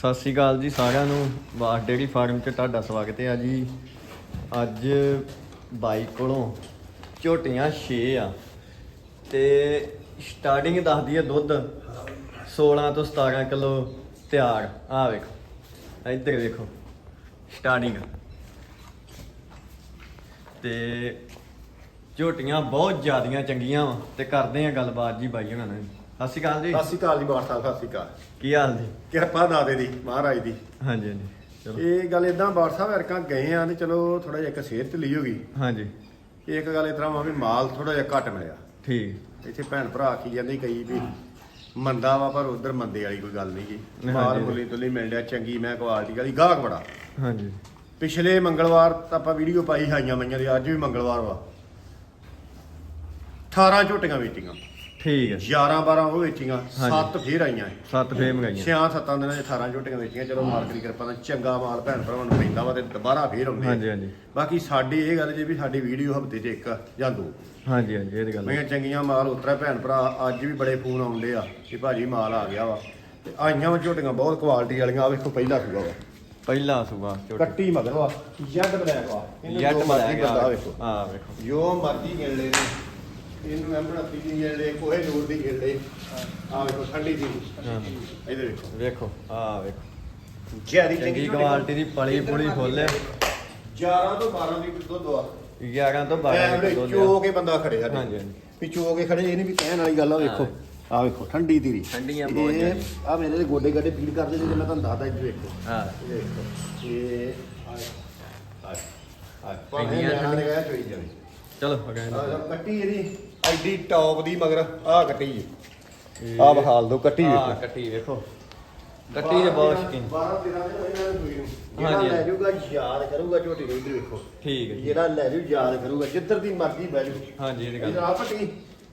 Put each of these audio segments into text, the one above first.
ਸਤਿ ਸ਼੍ਰੀ ਅਕਾਲ ਜੀ ਸਾਰਿਆਂ ਨੂੰ। ਬਾਸ ਡੇਰੀ ਫਾਰਮ 'ਚ ਤੁਹਾਡਾ ਸਵਾਗਤ ਹੈ ਜੀ। ਅੱਜ ਬਾਈ ਕੋਲੋਂ ਝੋਟੀਆਂ 6 ਆ। ਤੇ ਸਟਾਰਟਿੰਗ ਦੱਸਦੀ ਹੈ ਦੁੱਧ 16 ਤੋਂ 17 ਕਿਲੋ ਤਿਆਰ। ਆ ਵੇਖੋ, ਇੱਧਰ ਵੇਖੋ ਸਟਾਰਟਿੰਗ ਤੇ ਝੋਟੀਆਂ ਬਹੁਤ ਜ਼ਿਆਦੀਆਂ ਚੰਗੀਆਂ ਵਾ। ਤੇ ਕਰਦੇ ਆ ਗੱਲਬਾਤ ਜੀ ਬਾਈ ਉਹਨਾਂ ਨਾਲ। ਸਤਿ ਸ਼੍ਰੀ ਅਕਾਲ ਜੀ। ਸਤਿ ਸ਼੍ਰੀ ਅਕਾਲ ਜੀ ਬਾਠ ਸਾਹਿਬ ਸਤਿ ਸ਼੍ਰੀ ਅਕਾਲ। ਕੀ ਹਾਲ ਜੀ? ਕਿਰਪਾ ਦਾਦੇ ਦੀ ਮਹਾਰਾਜ ਦੀ। ਹਾਂਜੀ ਹਾਂਜੀ ਚਲੋ। ਇਹ ਗੱਲ ਇਦਾਂ ਬਾਠ ਸਾਹਿਬ ਅਰਕਾਂ ਗਏ ਆ ਤੇ ਚਲੋ ਥੋੜਾ ਜਿਹਾ ਇੱਕ ਸਿਹਤ ਲਈ ਹੋ ਗਈ ਹਾਂਜੀ ਇੱਕ ਗੱਲ ਇਸ ਤਰ੍ਹਾਂ ਵਾ ਵੀ ਮਾਲ ਥੋੜਾ ਜਿਹਾ ਘੱਟ ਮਿਲਿਆ। ਠੀਕ। ਇੱਥੇ ਭੈਣ ਭਰਾ ਆਖੀ ਜਾਂਦੇ ਕਈ ਵੀ ਮੰਦਾ ਵਾ ਪਰ ਉਧਰ ਮੰਦੇ ਵਾਲੀ ਕੋਈ ਗੱਲ ਨਹੀਂ ਹਾਂਜੀ। ਮਾਲ ਮੁੱਲੀ ਤੁਲੀ ਮਿਲ ਰਿਹਾ ਚੰਗੀ ਮੈਂ ਕੁਆਲਿਟੀ ਵਾਲੀ ਗਾਹਕ ਬੜਾ। ਹਾਂਜੀ। ਪਿਛਲੇ ਮੰਗਲਵਾਰ ਤਾਂ ਆਪਾਂ ਵੀਡੀਓ ਪਾਈ ਹਾਈਆਂ ਮਈਆਂ ਦੀ ਅੱਜ ਵੀ ਮੰਗਲਵਾਰ ਵਾ। 18 ਝੋਟੀਆਂ ਵੇਚੀਆਂ। ਠੀਕ ਹੈ। 11 12 ਉਹ ਵੇਚੀਆਂ। 7 ਫੇਰ ਆਈਆਂ ਸੱਤ ਫੇਰ ਮੰਗਾਈਆਂ। ਛਿਆਂ ਸੱਤਾਂ ਦਿਨਾਂ 'ਚ 18 ਝੋਟੀਆਂ ਵੇਚੀਆਂ ਚਲੋ ਮਾਲਕ ਦੀ ਕਿਰਪਾ ਨਾਲ ਚੰਗਾ ਮਾਲ ਭੈਣ ਭਰਾਵਾਂ ਨੂੰ ਪੈਂਦਾ ਵਾ ਤੇ ਦੁਬਾਰਾ ਫੇਰ ਆਉਂਦੇ ਆ। ਹਾਂਜੀ ਹਾਂਜੀ। ਬਾਕੀ ਸਾਡੀ ਇਹ ਗੱਲ ਜੇ ਵੀ ਸਾਡੀ ਵੀਡੀਓ ਹਫ਼ਤੇ 'ਚ ਇੱਕ ਜਾਂ ਦੋ। ਹਾਂਜੀ ਹਾਂਜੀ ਇਹ ਗੱਲ ਹੈ। ਮੈਂ ਚੰਗੀਆਂ ਮਾਲ ਉਤਰਾ ਭੈਣ ਭਰਾ ਅੱਜ ਵੀ ਬੜੇ ਫੋਨ ਆਉਂਦੇ ਆ ਕਿ ਭਾਜੀ ਮਾਲ ਆ ਗਿਆ ਵਾ। ਤੇ ਆਈਆਂ ਵਾ ਝੋਟੀਆਂ ਬਹੁਤ ਕੁਆਲਿਟੀ ਵਾਲੀਆਂ ਆ ਵੇਖੋ ਪਹਿਲਾ ਸੂਗਾ ਵਾ। ਪਹਿਲਾ ਝੋਟੀ। ਕੱਟੀ ਮਗਰ ਵਾ ਜੱਟ ਬਲੈਕ ਵਾ। ਇਹਨੂੰ ਯੱਟ ਜੋ ਮਲਾ ਮਰਜ਼ੀ ਬੰਦਾ ਗਿਆ ਵੇਖੋ। ਆ ਵੇਖੋ। ਜੋ ਮਰਜ਼ੀ ਗਿਣ ਲੈ ਨੇ ਇਹਨੂੰ ਐਂਬੜਾ ਦੀ ਗਿਣ ਲੈ ਕੋਹੇ ਨੂਰ ਦੀ ਲੈ ਆ ਵੇਖੋ ਠੰਡੀ ਦੀ। ਇਹਦੇ ਵੇਖੋ। ਵੇਖੋ ਆ ਵੇਖੋ। ਜਿਆਦੀ ਚੰਗੀ ਕੁਆਲਿਟੀ ਦੀ ਪਲੀ ਪੁਲੀ ਫੁੱਲ ਹੈ 11 ਤੋਂ 12 ਲੀਟਰ ਦੁੱਧ ਆ। 11 ਤੋਂ 12 ਐਵਰੇਜ ਕਿਲੋ ਚੋ ਕੇ ਬੰਦਾ ਖੜਿਆ ਜੀ ਹਾਂਜੀ, ਹਾਂਜੀ। ਵੀ ਚੋ ਕੇ ਖੜੇ ਇਹ ਨਹੀਂ ਵੀ ਕਹਿਣ ਵਾਲੀ ਗੱਲ ਆ ਵੇਖੋ। ਆ ਵੇਖੋ ਠੰਡੀ ਧੀਰੀ। ਠੰਡੀਆਂ ਬਹੁਤ। ਆ ਮੇਰੇ ਦੇ ਗੋਡੇ ਗੱਡੇ ਫੀਲ ਕਰਦੇ ਜੇ ਮੈਂ ਤੁਹਾਨੂੰ ਦੱਸਦਾ ਇੱਥੇ ਵੇਖੋ। ਹਾਂ। ਇਹ ਵੇਖੋ ਇਹ ਆ ਆ ਭਾਵੇਂ ਇੰਨੀਆਂ ਨਿਆਣਾ ਨੇ ਕਹਿਆ ਚੋਈ ਜਾਵੇ। ਚਲੋ ਅਗੇ। ਆ ਕੱਟੀ ਇਹਦੀ। ਐਡੀ ਟੌਪ ਦੀ ਮਗਰ ਆ ਕੱਟੀ ਜੀ। ਆ ਬਹਾਲ ਦੋ ਕੱਟੀ ਆ ਵੇਖੋ ਕੱਟੀ ਵੇਖੋ। ਕੱਟੀ ਦੇ ਬਹੁਤ ਸ਼ਕੀਨ। 12 13 ਦਿਨ ਇਹਨਾਂ ਨੇ ਨੂੰ। ਜਿਹੜਾ ਹਾਂਜੀ। ਲੈ ਜਾਊਗਾ ਯਾਦ ਕਰੂਗਾ ਝੋਟੀ ਨੂੰ ਇੱਧਰ ਵੇਖੋ। ਠੀਕ ਹੈ ਜੀ। ਜਿਹੜਾ ਲੈ ਜੂ ਯਾਦ ਕਰੂਗਾ ਜਿੱਧਰ ਦੀ ਮਰਜ਼ੀ ਬਹਿ ਜੂ ਹਾਂਜੀ ਇਹ ਤੇ ਗੱਲ ਆ ਪੱਟੀ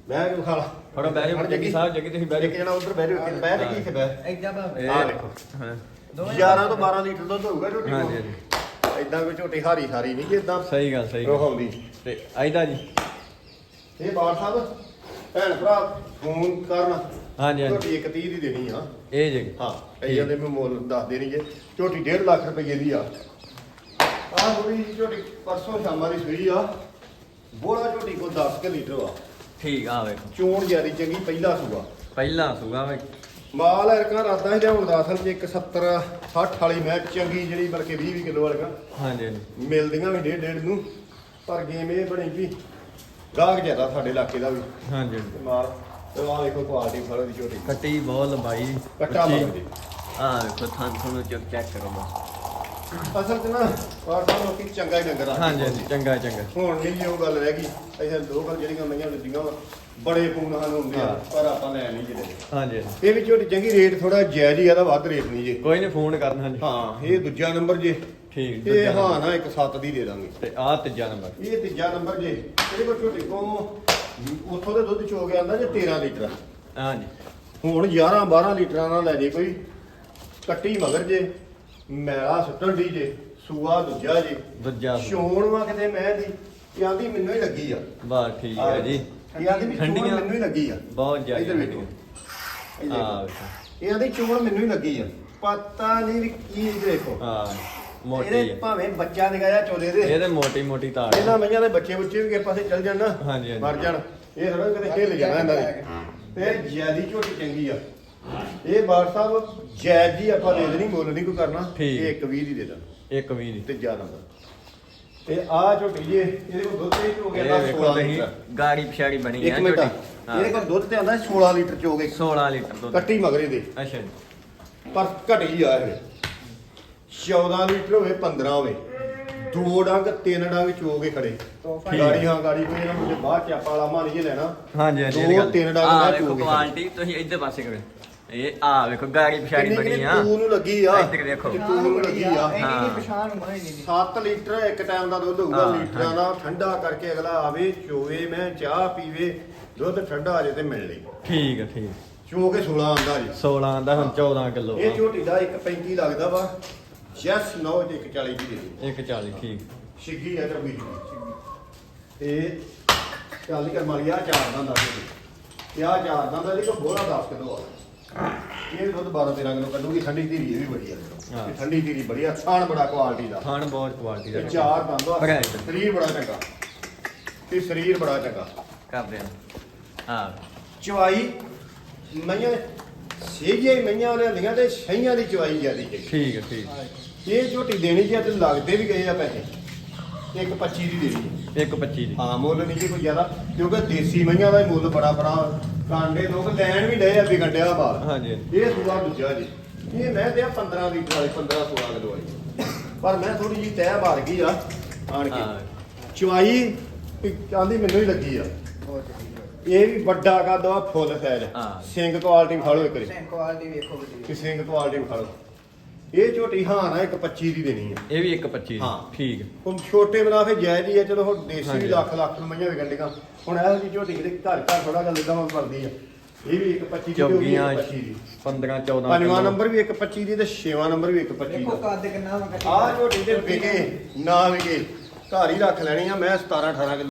ਮੈਂ ਕਿਉਂ ਖਾਲਾ ਫੜੋ ਬਹਿ ਜਾਓ ਜੱਗੀ ਸਾਹਿਬ ਜੱਗੀ ਤੁਸੀਂ ਬਹਿ ਇੱਕ ਜਾਓ ਜਣਾ ਉਧਰ ਬਹਿ ਜਾਓ ਇੱਕ ਬਹਿ ਲੱਗੀ ਇੱਥੇ ਬਹਿ ਏਦਾਂ ਭਾਵੇਂ ਇਹ ਵੇਖੋ ਹਾਂ। 11 ਤੋਂ 12 ਲੀਟਰ ਦੁੱਧ ਹੋਊਗਾ ਝੋਟੀ ਹਾਂਜੀ ਹਾਂਜੀ। ਇਦਾਂ ਕੋਈ ਝੋਟੀ ਹਾਰੀ ਸਾਰੀ ਨਹੀਂ ਕਿ ਇਦਾਂ ਸਹੀ ਗੱਲ ਸਹੀ ਗੱਲ। ਰੋਹਾਉਂਦੀ ਤੇ ਆਈਦਾ ਜੀ। ਇਹ ਬਾੜ ਸਾਹਿਬ ਭੈਣ ਭਰਾ ਫੋਨ ਕਰਨ। ਹਾਂਜੀ ਹਾਂਜੀ। ਇੱਕ 30 ਦੀ ਦੇਣੀ ਆ। ਇਹ ਜੀ। ਹਾਂ ਕਈਆਂ ਦੇ ਮੈਂ ਮੁੱਲ ਦੱਸਦੇ ਨਹੀਂ ਜੇ। ਝੋਟੀ 1.5 ਲੱਖ ਰੁਪਏ ਦੀ ਆ। ਆਹ ਹੋਈ ਝੋਟੀ ਪਰਸੋਂ ਸ਼ਾਮਾਂ ਦੀ ਸੂਈ ਆ। ਬੋਲਾ ਝੋਟੀ ਕੋ 10 ਕਿ ਲੀਟਰ ਆ। ਠੀਕ ਆ ਵੇਖੋ। ਚੋਣ ਜਿਆਦੀ ਚੰਗੀ ਪਹਿਲਾ ਸੂਆ। ਪਹਿਲਾ ਸੁਗਾ ਵੇ ਮਾਲ ਐਰਕਾਂ ਰਾਦਾ ਹੀ ਲਿਆਉਣ ਦਾ ਅਸਲ 'ਚ ਇੱਕ 70 60 ਵਾਲੀ ਮੈਂ ਚੰਗੀ ਜਿਹੜੀ ਬਲਕਿ 20 20 ਕਿਲੋ ਵਾਲੀਆਂ ਹਾਂਜੀ ਹਾਂਜੀ। ਮਿਲਦੀਆਂ ਵੀ ਡੇਢ ਡੇਢ ਨੂੰ। ਪਰ ਗੇਮ ਇਹ ਬਣੀ ਵੀ ਗਾਹਕ ਜ਼ਿਆਦਾ ਸਾਡੇ ਇਲਾਕੇ ਦਾ ਵੀ ਹਾਂਜੀ ਤੇ ਮਾਲ ਤੇ ਆਹ ਵੇਖੋ ਕੁਆਲਿਟੀ ਫਲ ਦੀ ਝੋਟੀ ਕੱਟੀ ਬਹੁਤ ਲੰਬਾਈ ਕੱਟਾ ਉੱਚੀ। ਮਗਰ ਜੀ। ਵੇਖੋ ਥਾਂ ਤੁਹਾਨੂੰ ਚੈੱਕ ਚੈੱਕ ਕਰੋ ਬਸ ਅਸਲ 'ਚ ਨਾ ਵਾਰਤਾ ਲੋਕੀ ਚੰਗਾ ਹੀ ਡੰਗਰ ਆ। ਹਾਂਜੀ ਹਾਂਜੀ ਚੰਗਾ ਚੰਗਾ। ਹੁਣ ਨਹੀਂ ਉਹ ਗੱਲ ਰਹਿ ਗਈ। ਇੱਥੇ ਲੋਕਲ ਜਿਹੜੀਆਂ ਮਈਆਂ ਲੱਦੀਆਂ ਵਾ ਬੜੇ ਫੋਨ ਹਨ ਹੁੰਦੇ ਆ। ਪਰ ਆਪਾਂ ਲੈ ਨਹੀਂ ਜਿਹੜੇ ਹਾਂਜੀ ਹਾਂਜੀ। ਇਹ ਵੀ ਝੋਟੀ ਚੰਗੀ ਰੇਟ ਥੋੜਾ ਜਾਇਜ਼ ਹੀ ਆ ਦਾ ਵੱਧ ਰੇਟ ਨਹੀਂ ਜੇ। ਕੋਈ ਨਹੀਂ ਫੋਨ ਕਰਨਾ ਜੀ ਹਾਂ ਇਹ ਦੂਜਾ ਨੰਬਰ ਜੇ। ਠੀਕ ਇਹ ਦੂਜਾ ਹਾਂ। ਨਾ ਇੱਕ 7 ਦੀ ਦੇ ਦਾਂਗੇ। ਤੇ ਆ ਤੀਜਾ ਨੰਬਰ। ਇਹ ਤੀਜਾ ਨੰਬਰ ਜੇ। ਇਹਦੇ ਕੋਲ ਝੋਟੀ ਕੋ ਉੱਥੋਂ ਦੇ ਦੁੱਧ ਚੋ ਕੇ ਆਂਦਾ ਜੇ 13 ਲੀਟਰ। ਹਾਂਜੀ। ਹੁਣ 11 12 ਲੀਟਰਾਂ ਨਾਲ ਲੈ ਜੇ ਕੋਈ। ਕੱਟੀ ਮਗਰ ਜੇ। ਮੈਲਾ ਸੁੱਟਣ ਦੀ ਜੇ ਸੂਆ ਦੂਜਾ ਜੇ। ਦੂਜਾ ਸ਼ੋਣ ਵਾ ਕਿਤੇ ਮੈਂ ਦੀ ਇਹ ਆਂਦੀ ਮੈਨੂੰ ਹੀ ਲੱਗੀ ਆ। ਬਸ ਠੀਕ ਹੈ ਜੀ। ਇਹ ਆਂਦੀ ਵੀ ਚੋਣ ਠੰਡੀਆਂ। ਮੈਨੂੰ ਹੀ ਲੱਗੀ ਆ। ਬਹੁਤ ਜ਼ਿਆਦਾ ਇੱਧਰ ਵੇਖੋ। ਇਹ ਆ ਦੇਖੋ ਵੇਖੋ। ਇਹ ਆਂਦੀ ਚੋਣ ਮੈਨੂੰ ਹੀ ਲੱਗੀ ਆ। ਪਤਾ ਨਹੀਂ ਵੀ ਕੀ ਇਹ ਦੇਖੋ। ਆ ਮੋਟੀ ਇਹਦੇ ਹੈ ਭਾਵੇਂ ਬੱਚਾ ਨਿਗਾਇਆ ਚੋਲੇ ਦੇ। ਇਹਦੇ ਮੋਟੀ ਮੋਟੀ ਤਾਰ ਇਹਨਾਂ ਮਈਆਂ ਦੇ ਬੱਚੇ ਬੁੱਚੇ ਵੀ ਕਿਸੇ ਪਾਸੇ ਚੱਲ ਜਾਣ ਨਾ। ਹਾਂਜੀ, ਹਾਂਜੀ। ਮਰ ਜਾਣ। ਇਹ ਥੋੜਾ ਕਿਤੇ ਹਿੱਲ ਜਾਣਾ ਇਹਨਾਂ ਦੇ। ਤੇ ਜਿਆਦੀ ਝੋਟੀ ਚੰਗੀ ਆ। ਇਹ ਬਾਰ ਸਾਹਿਬ ਜਾਇਜ਼ ਜੀ ਆਪਾਂ ਦੇ ਦੇਣੀ ਮੁੱਲ ਨਹੀਂ ਕੋਈ ਕਰਨਾ। ਠੀਕ। ਇਹ ਇੱਕ 20 ਦੀ ਦੇ ਦਾਂ ਇੱਕ ਵੀ ਦੀ। ਤੇ ਜ਼ਿਆਦਾ ਦਾ ਤੇ ਆ ਝੋਟੀ ਜੇ ਇਹਦੇ ਕੋਲ ਦੁੱਧ ਤੇ ਹੋ ਗਿਆ ਇਹ ਤਾਂ ਵੇਖੋ 16 ਤੁਸੀਂ ਲੀਟਰ। ਗਾੜੀ ਪਿਛਾੜੀ ਬਣੀ ਇੱਕ ਹੈ ਮਿੰਟ ਹਾਂ। ਇਹਦੇ ਕੋਲ ਦੁੱਧ ਤੇ ਆਂਦਾ 16 ਲੀਟਰ ਚੋਗੇ। 16 ਲੀਟਰ ਦੁੱਧ। ਕੱਟੀ ਮਗਰੇ ਦੇ। ਅੱਛਾ ਜੀ। ਪਰ ਘਟੀ ਆ ਇਹ। 14 ਲੀਟਰ ਹੋਵੇ 15 ਹੋਵੇ। ਦੋ ਡੰਗ ਤਿੰਨ ਡੰਗ ਚੋ ਕੇ ਖੜੇ ਠੀਕ। ਗਾੜੀ ਹਾਂ ਗਾੜੀ ਕੋਈ ਨਾ ਮੁਝੇ ਬਾਅਦ ਚ ਆਪਾਂ ਲਾਮਾ ਨਹੀਂ ਜੇ ਲੈਣਾ। ਹਾਂਜੀ ਹਾਂਜੀ ਦੋ ਇਹ ਗੱਲ। ਤਿੰਨ ਡੰਗ ਆ ਮੈਂ ਚੋ ਕੇ ਕੁਆਲਿਟੀ ਤੁਸੀਂ ਇੱਧਰ ਪਾਸੇ ਕਰੋ ਇਹ ਆ ਵੇਖੋ ਗਾੜੀ ਪਿਛਾੜੀ ਬਣੀ ਆ। ਤੂੰ ਨੂੰ ਲੱਗੀ ਆ। ਇੱਧਰ ਦੇਖੋ। ਤੂੰ ਨੂੰ ਲੱਗੀ ਆ। ਹਾਂ। ਇਹਦੀ ਪਛਾਣ ਹੋਣੀ ਨਹੀਂ। 7 ਲੀਟਰ ਇੱਕ ਟਾਈਮ ਦਾ ਦੁੱਧ ਹੋਊਗਾ ਲੀਟਰਾਂ ਦਾ। ਠੰਡਾ ਕਰਕੇ ਅਗਲਾ ਆਵੇ ਚੋਵੇ ਮੈਂ ਚਾਹ ਪੀਵੇ ਦੁੱਧ ਠੰਡਾ ਅਜੇ ਤੇ ਮਿਲ ਲਈ ਠੀਕ ਹੈ ਠੀਕ। ਚੋ ਕੇ 16 ਆਂਦਾ ਜੀ। 16 ਦਾ ਹੁਣ 14 ਕਿਲੋ ਇਹ ਝੋਟੀ ਦਾ 1.35 ਲੱਗਦਾ ਵਾ। ਜਸ 9 ਤੇ 140 ਦੀ ਦੇ ਦਿਓ। 140 ਠੀਕ। ਛਿੱਗੀ ਹੈ ਚੰਗੀ ਤੇ ਚੱਲ ਕਰ ਮਾਰੀ ਆ ਚਾਰ ਦਾ ਦੱਸ ਦੇ ਤੇ ਆ ਚਾਰ ਦਾ ਇਹਦੇ ਕੋਲ ਬੋਲਾ 10 ਕਿਲੋ ਆ। ਇਹ ਦੁੱਧ 12 13 ਕਿਲੋ ਕੱਢੂਗੀ ਠੰਡੀ ਧੀਰੀ ਇਹ ਵੀ ਬੜੀ ਆ ਹਾਂ। ਇਹ ਠੰਡੀ ਧੀਰੀ ਬੜੀ ਆ ਥਾਣ ਬੜਾ ਕੁਆਲਿਟੀ ਦਾ। ਖਾਣ ਬਹੁਤ ਕੁਆਲਿਟੀ ਦਾ। ਤੇ ਚਾਰ ਦੰਦ ਆ Right. ਸਰੀਰ ਬੜਾ ਚੰਗਾ। ਤੇ ਸਰੀਰ ਬੜਾ ਚੰਗਾ। ਕਰਦੇ ਆ ਹਾਂ। ਚਵਾਈ ਮਈਆਂ ਵਾਲੇ ਹੁੰਦੀਆਂ ਤੇ ਛਈਆਂ ਦੀ ਚਵਾਈ ਜਿਆਦੀ ਹੈ ਠੀਕ ਹੈ ਠੀਕ ਇਹ ਝੋਟੀ ਦੇਣੀ ਜੀ ਤੇ ਲੱਗਦੇ ਵੀ ਗਏ ਆ ਪੈਸੇ। ਇੱਕ 25 ਦੀ ਦੇਣੀ ਹੈ। ਇੱਕ 25 ਦੀ। ਹਾਂ ਮੁੱਲ ਨਹੀਂ ਜੀ ਕੋਈ ਜ਼ਿਆਦਾ ਕਿਉਂਕਿ ਦੇਸੀ ਮਈਆਂ ਦਾ ਹੀ ਮੁੱਲ ਬੜਾ ਬੜਾ ਕਾਂਡੇ ਲੋਕ ਲੈਣ ਵੀ ਡਏ ਆ ਵਿਕਣ ਡਿਆ ਬਾਲ ਹਾਂਜੀ। ਇਹ ਸੂਆ ਦੂਜਾ ਜੀ। ਇਹ ਮੈਂ ਤੇ 15 ਦੀ ਵਾਲੀ 15 16 ਕਿਲੋ ਵਾਲੀ ਪਰ ਮੈਂ ਥੋੜੀ ਜੀ ਤੈਅ ਮਾਰ ਗਈ ਆ ਆਣ ਕੇ। ਹਾਂ। ਚਵਾਈ ਚਾਂਦੀ ਮੈਨੂੰ ਹੀ ਲੱਗੀ ਆ। ਇਹ ਵੀ ਵੱਡਾ ਕੱਦ ਆ ਫੁੱਲ ਸਾਈਜ਼ ਹਾਂ। ਸਿੰਘ ਕੁਆਲਿਟੀ ਖਾ ਲਓ ਇੱਕ ਵਾਰੀ। ਸੈਂਕ ਕੁਆਲਿਟੀ ਵੇਖੋ ਜੀ ਸਿੰਘ ਕੁਆਲਿਟੀ ਖਾ ਲਓ। ਇਹ ਝੋਟੀ ਹਾਂ ਨਾ ਇੱਕ 25 ਦੀ ਦੇਣੀ ਆ। ਇਹ ਵੀ ਇੱਕ 25 ਦੀ ਹਾਂ। ਠੀਕ। ਹੁਣ ਛੋਟੇ ਬਣਾ ਫੇ ਜਾਇਜ਼ ਹੀ ਆ ਚਲੋ ਹੁਣ ਦੇਸੀ ਹਾਂਜੀ। ਵੀ ਲੱਖ ਲੱਖ ਰੁਪਈਆ ਵਿਕਣ ਡੀਆਂ ਹੁਣ ਇਹ ਜੀ ਝੋਟੀ ਕਿਤੇ ਘਰ ਘਰ ਥੋੜਾ ਜਿਹਾ ਲੱਗਾ ਮਨ ਪੜਦੀ ਆ ਇਹ ਵੀ ਇੱਕ 25 ਦੀ ਚੌਗੀਆਂ ਇੱਕ 25 ਦੀ। 15 14 ਪੰਜਵਾਂ ਨੰਬਰ ਵੀ ਇੱਕ 25 ਦੀ ਤੇ ਛੇਵਾਂ ਨੰਬਰ ਵੀ ਇੱਕ 25 ਵੇਖੋ ਦਾ ਕੱਦ ਕਿੰਨਾ ਵਾ ਕੱਟੀ ਆਹ ਝੋਟੀ ਦੇ ਵਿਕੇ ਨਾ ਵਿਕੇ। ਘਰ ਹੀ ਰੱਖ ਲੈਣੀ ਆ ਮੈਂ 17 18 ਕਿਲੋ।